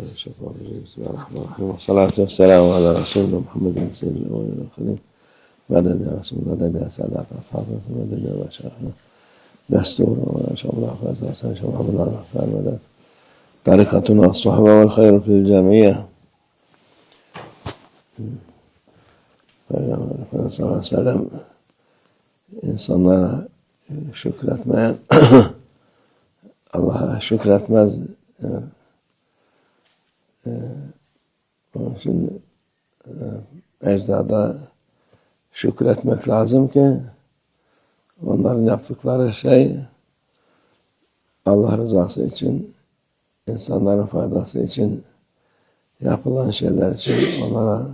الشيطان الرجيم. بسم الله الرحمن الرحيم. والصلاة والسلام على رسولنا محمد سيد الأولين والآخرين. مدد رسول مدد يا سادات أصحابنا مدد مشايخنا دستور وإن شاء الله فاز إن شاء الله الرحمن مدد طريقتنا الصحبة والخير في الجمعية Peygamber Efendimiz sallallahu aleyhi ve sellem insanlara şükretmeyen Allah'a şükretmez. Yani, e, onun için e, ecdada şükretmek lazım ki onların yaptıkları şey Allah rızası için insanların faydası için yapılan şeyler için onlara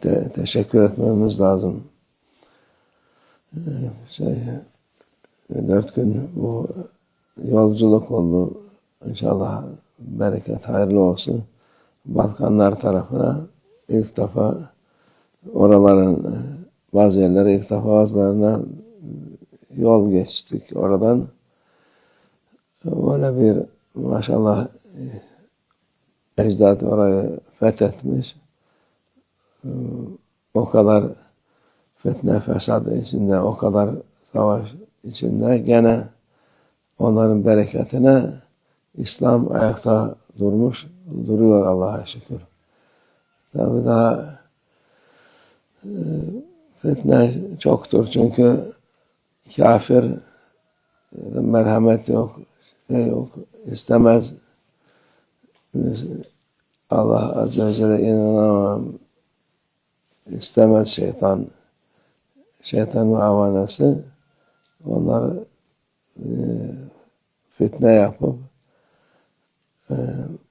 te teşekkür etmemiz lazım. Şey, dört gün bu yolculuk oldu. İnşallah bereket hayırlı olsun. Balkanlar tarafına ilk defa oraların bazı yerlere ilk defa bazılarına yol geçtik oradan. Böyle bir maşallah ecdat orayı fethetmiş. O kadar fitne fesat içinde, o kadar savaş içinde gene onların bereketine İslam ayakta durmuş, duruyor Allah'a şükür. Tabi daha e, fitne çoktur çünkü kafir merhamet yok, şey yok, istemez. Allah Azze ve Celle inanamam, istemez şeytan. Şeytan ve avanesi onlar e, fitne yapıp e,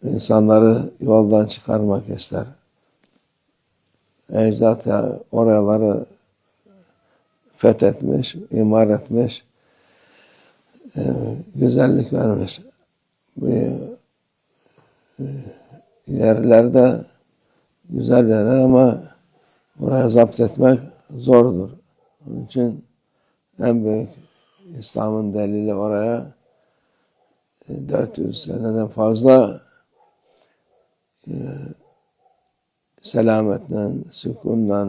insanları yoldan çıkarmak ister. Ecdat ya oraları fethetmiş, imar etmiş, e, güzellik vermiş. Bu e, yerlerde güzel yerler ama oraya zapt etmek zordur. Onun için en büyük İslam'ın delili oraya 400 seneden fazla e, selametle, sükunla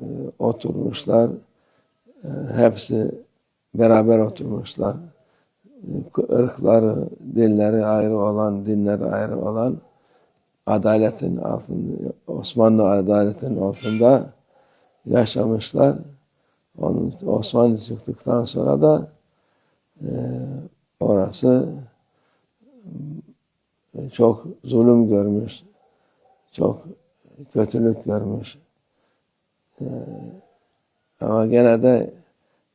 e, oturmuşlar. E, hepsi beraber oturmuşlar. ırkları, dilleri ayrı olan, dinleri ayrı olan adaletin altında, Osmanlı adaletin altında yaşamışlar. Onun, Osmanlı çıktıktan sonra da e, orası e, çok zulüm görmüş, çok kötülük görmüş. E, ama gene de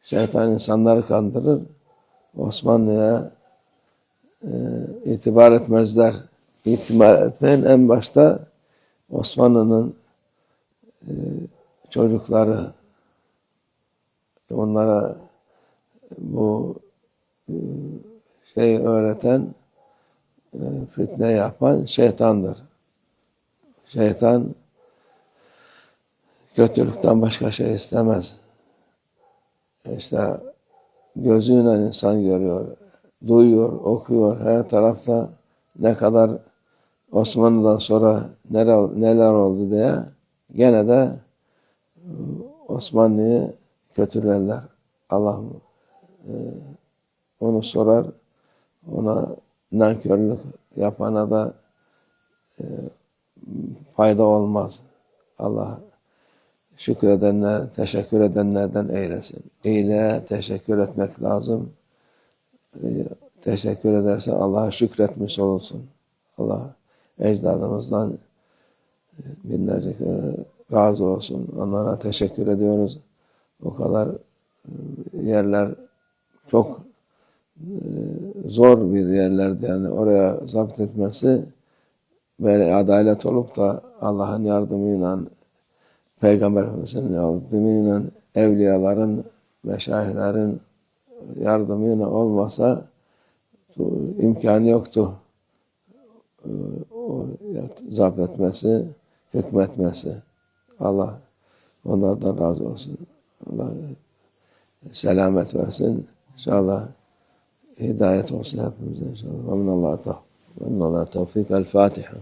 şeytan insanları kandırır. Osmanlı'ya e, itibar etmezler. İtibar etmeyen en başta Osmanlı'nın e, çocukları onlara bu şey öğreten e, fitne yapan şeytandır. Şeytan kötülükten başka şey istemez. İşte gözüyle insan görüyor, duyuyor, okuyor her tarafta ne kadar Osmanlı'dan sonra neler, neler oldu diye gene de Osmanlı'yı kötülerler. Allah e, onu sorar. Ona nankörlük yapana da e, fayda olmaz. Allah şükredenler, teşekkür edenlerden eylesin. İyiliğe teşekkür etmek lazım. E, teşekkür ederse Allah'a şükretmiş olursun. Allah ecdadımızdan e, binlerce razı olsun. Onlara teşekkür ediyoruz. O kadar e, yerler çok e, zor bir yerlerdi. Yani oraya zapt etmesi böyle adalet olup da Allah'ın yardımıyla Peygamber Efendimiz'in yardımıyla evliyaların, meşayihlerin yardımıyla olmasa imkanı yoktu. O zapt etmesi, hükmetmesi. Allah onlardan razı olsun. Allah selamet versin. İnşallah hidayet olsun hepimize inşallah. Ve minallah tevfik. El Fatiha.